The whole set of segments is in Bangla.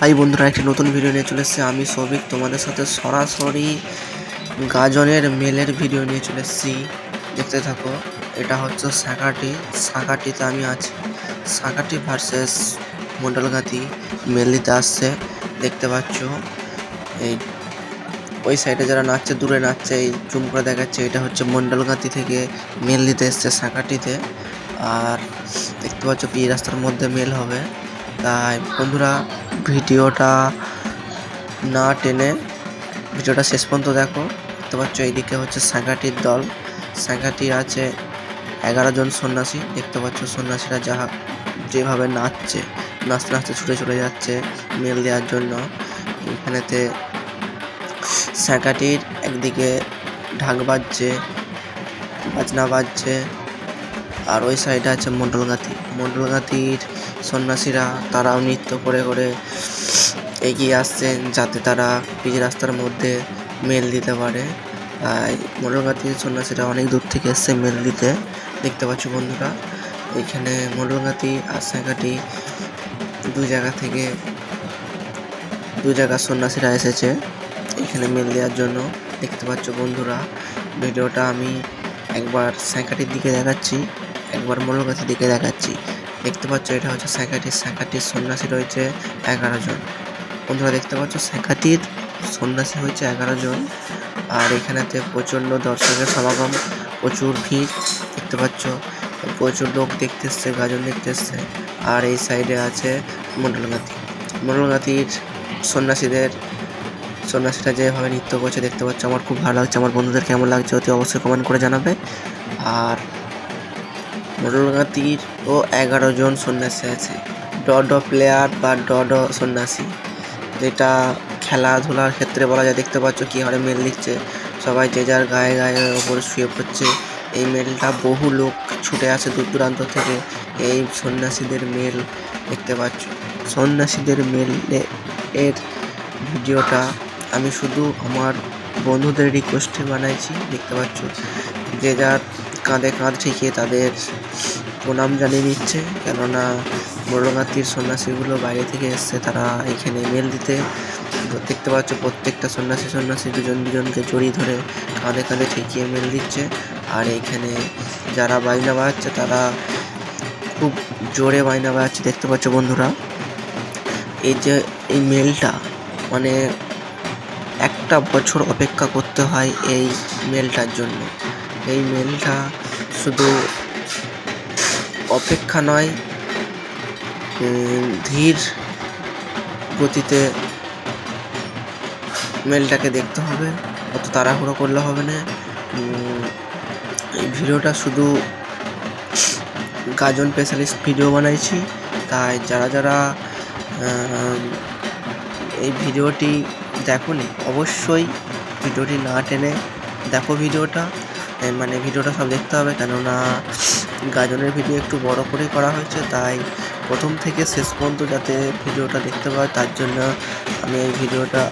হাই বন্ধুরা, একটি নতুন ভিডিও নিয়ে চলে এসেছি। আমি সৌভিক, তোমাদের সাথে সরাসরি গাজনের মেলের ভিডিও নিয়ে চলে এসেছি। দেখতে থাকো, এটা হচ্ছে সাকাটি। সাকাটিতে আমি আছি। সাকাটি ভার্সেস মন্ডলগাতি মেলিতে আসছে। দেখতে পাচ্ছ, এই ওই সাইডে যারা নাচছে, দূরে নাচছে, এই জুম করে দেখাচ্ছে, এটা হচ্ছে মন্ডলগাতি থেকে মেল দিতে এসছে সাকাটিতে। আর দেখতে পাচ্ছ কি রাস্তার মধ্যে মেল হবে। তাই বন্ধুরা ভিডিওটা না টেনে ভিডিওটা শেষ পর্যন্ত দেখো। দেখতে পাচ্ছ, এইদিকে হচ্ছে সাঁকাটির দল। সাঁকাটির আছে এগারো জন সন্ন্যাসী। দেখতে পাচ্ছ, সন্ন্যাসীরা যাহা যেভাবে নাচছে নাচতে নাচতে ছুটে চলে যাচ্ছে মেল দেওয়ার জন্য। এখানেতে স্যাঁকাটির একদিকে ঢাক বাজছে, বাজনা বাজছে, আর ওই সাইডে আছে মণ্ডলগাতি মণ্ডলগাতির সন্ন্যাসীরা তারাও নৃত্য করে করে এগিয়ে আসছেন যাতে তারা পিচ রাস্তার মধ্যে মেল দিতে পারে। তাই মণ্ডলগাতির সন্ন্যাসীরা অনেক দূর থেকে এসছে মেল দিতে। দেখতে পাচ্ছ বন্ধুরা, এখানে মণ্ডলগাতি আর স্যাঁকাটি দু জায়গা থেকে দু জায়গার সন্ন্যাসীরা এসেছে এখানে মেল দেওয়ার জন্য। দেখতে পাচ্ছ বন্ধুরা, ভিডিওটা আমি একবার স্যাঁকাটির দিকে দেখাচ্ছি, একবার মূলগাছির দিকে দেখাচ্ছি। দেখতে পাচ্ছ, এটা হচ্ছে স্যাঁকাটির স্যাঁকাটির সন্ন্যাসী রয়েছে এগারো জন। বন্ধুরা, দেখতে পাচ্ছ স্যাঁকাটির সন্ন্যাসী হয়েছে এগারো জন। আর এখানেতে প্রচণ্ড দর্শকের সমাগম, প্রচুর ভিড়, দেখতে পাচ্ছ। প্রচুর লোক দেখতে এসছে, গাজন দেখতে এসছে। আর এই সাইডে আছে মণ্ডলগাতি মণ্ডলগাতির সন্ন্যাসীদের, সন্ন্যাসীরা যেভাবে নৃত্য করছে, দেখতে পাচ্ছ, আমার খুব ভালো লাগছে। আমার বন্ধুদের কেমন লাগছে, অতি অবশ্যই কমেন্ট করে জানাবে। আর মোটরগাতির ও এগারো জন সন্ন্যাসী আছে। ডড প্লেয়ার বা ডড সন্ন্যাসী, যেটা খেলাধুলার ক্ষেত্রে বলা যায়। দেখতে পাচ্ছ কী হারে মেল দিচ্ছে সবাই যে যার গায়ে গায়ে ওপরে শুয়ে পড়ছে। এই মেলটা বহু লোক ছুটে আসে দূর দূরান্ত থেকে। এই সন্ন্যাসীদের মেল দেখতে পাচ্ছ। সন্ন্যাসীদের মেল এর ভিডিওটা আমি শুধু আমার বন্ধুদের রিকোয়েস্টে বানাইছি। দেখতে পাচ্ছ যে যার কাঁধে কাঁধ ঠেকিয়ে তাদের প্রণাম জানিয়ে নিচ্ছে। কেননা বড়গাতির সন্ন্যাসীগুলো বাইরে থেকে এসছে, তারা এখানে মেল দিতে। দেখতে পাচ্ছ প্রত্যেকটা সন্ন্যাসী সন্ন্যাসী দুজন দুজনকে জড়িয়ে ধরে কাঁধে কাঁধে ঠেকিয়ে মেল দিচ্ছে। আর এইখানে যারা বাইনা বাজাচ্ছে, তারা খুব জোরে বাইনা বাজাচ্ছে। দেখতে পাচ্ছ বন্ধুরা, এই যে এই মেলটা মানে একটা বছর অপেক্ষা করতে হয় এই মেলটার জন্য। এই মেলটা শুধু অপেক্ষা নয় ধীর গতিতে মেলটাকে দেখতে হবে। অত তাড়াহুড়ো করলে হবে না। এই ভিডিওটা শুধু গাজন স্পেশালিস্ট ভিডিও বানাইছি। তাই যারা যারা এই ভিডিওটি দেখোনি, অবশ্যই ভিডিওটি না টেনে দেখো ভিডিওটা। মানে ভিডিওটা সব দেখতে হবে, কেননা গাজনের ভিডিও একটু বড় করেই করা হয়েছে, তাই প্রথম থেকে শেষ পর্যন্ত যাতে ভিডিওটা দেখতে পায় তার জন্য আমি এই ভিডিওটা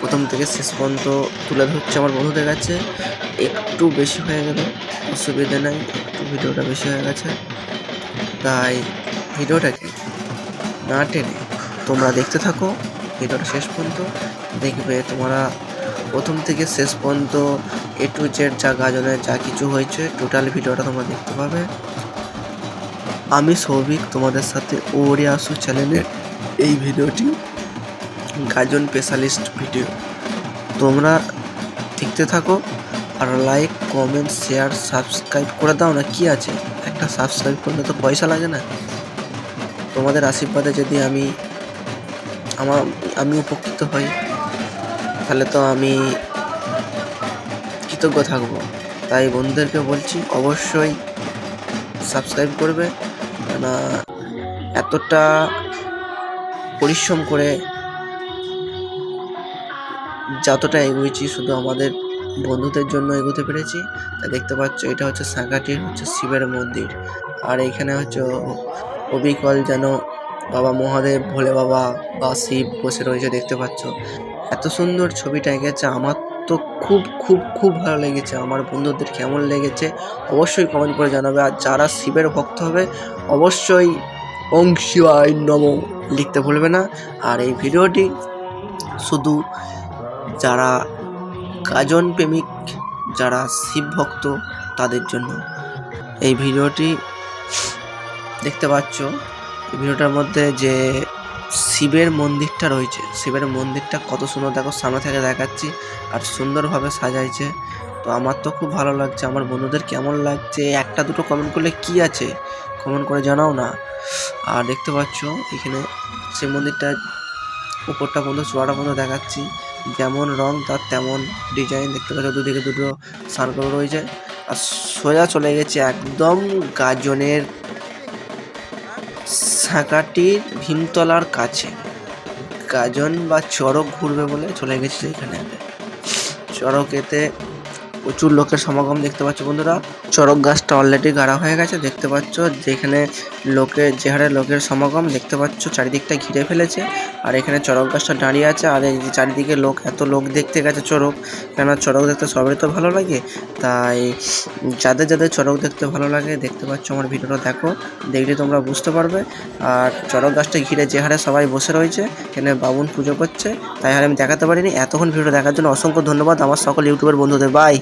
প্রথম থেকে শেষ পর্যন্ত তুলে ধরছি আমার বন্ধুদের কাছে। একটু বেশি হয়ে গেল অসুবিধা নেই, একটু ভিডিওটা বেশি হয়ে গেছে, তাই ভিডিওটাকে না টেনে তোমরা দেখতে থাকো, ভিডিওটা শেষ পর্যন্ত দেখবে, তোমরা প্রথম থেকে শেষ পর্যন্ত এ টু জেড যা গাজনের যা কিছু হয়েছে টোটাল ভিডিওটা তোমরা দেখতে পাবে। আমি সৌভিক, তোমাদের সাথে ওরে আসু চ্যানেলের এই ভিডিওটি, গাজন স্পেশালিস্ট ভিডিও তোমরা দেখতে থাকো আর লাইক কমেন্ট শেয়ার সাবস্ক্রাইব করে দাও না, কি আছে? একটা সাবস্ক্রাইব করলে তো পয়সা লাগে না। তোমাদের আশীর্বাদে যদি আমি, আমার, আমি উপকৃত হই। তাহলে তো আমি কৃতজ্ঞ থাকব। তাই বন্ধুদেরকে বলছি, অবশ্যই সাবস্ক্রাইব করবে না এতটা পরিশ্রম করে যতটা এগোয়েছি, শুধু আমাদের বন্ধুদের জন্য এগোতে পেরেছি। তা দেখতে পাচ্ছ, এটা হচ্ছে সাঁকাটির হচ্ছে শিবের মন্দির। আর এখানে হচ্ছে অবিকল যেন বাবা মহাদেব, ভোলে বাবা বা শিব বসে রয়েছে দেখতে পাচ্ছ। এত সুন্দর ছবিটা এঁকেছে। আমার তো খুব খুব খুব ভালো লেগেছে। আমার বন্ধুদের কেমন লেগেছে অবশ্যই কমেন্ট করে জানাবে। আর যারা শিবের ভক্ত হবে, অবশ্যই ওং শিবায় নম লিখতে ভুলবে না। আর এই ভিডিওটি শুধু যারা গাজন প্রেমিক, যারা শিব ভক্ত, তাদের জন্য। এই ভিডিওটি দেখতে পাচ্ছ। এই ভিডিওটার মধ্যে যে শিবের মন্দিরটা রয়েছে। শিবের মন্দিরটা কত সুন্দর, দেখো, সামনে থেকে দেখাচ্ছি আর সুন্দরভাবে সাজাইছে। তো আমার তো খুব ভালো লাগছে, আমার বন্ধুদের কেমন লাগছে? একটা দুটো কমেন্ট করলে কি আছে? কমেন্ট করে জানাও না। আর দেখতে পাচ্ছ, এখানে শিব মন্দিরটা উপরটা পর্যন্ত চূড়াটা পর্যন্ত দেখাচ্ছি। যেমন রং, তার তেমন ডিজাইন দেখতে পাচ্ছ, দুদিকে দুটো সার্কেল রয়েছে। আর সোজা চলে গেছে একদম গাজনের সাঁকাটির ভীমতলার কাছে। গাজন বা চড়ক ঘুরবে বলে চলে গেছে এখানে। চড়কেতে প্রচুর লোকের সমাগম দেখতে পাচ্ছ বন্ধুরা। চড়ক গাছটা অলরেডি গাড়া হয়ে গেছে, দেখতে পাচ্ছ যেখানে লোকের যে হারে লোকের সমাগম দেখতে পাচ্ছ, চারিদিকটা ঘিরে ফেলেছে। আর এখানে চড়ক গাছটা দাঁড়িয়ে আছে, আর এই যে চারিদিকে লোক, এত লোক দেখতে গেছে চড়ক। কেন চড়ক দেখতে সবারই তো ভালো লাগে, তাই যাদের যাদের চড়ক দেখতে ভালো লাগে দেখতে পাচ্ছ আমার ভিডিওটা দেখো, দেখলে তোমরা বুঝতে পারবে। আর চড়ক গাছটা ঘিরে যে হারে সবাই বসে রয়েছে, এখানে বাবুন পুজো করছে, তাই হারে আমি দেখাতে পারিনি। এতক্ষণ ভিডিও দেখার জন্য অসংখ্য ধন্যবাদ আমার সকল ইউটিউবের বন্ধুদের। বাই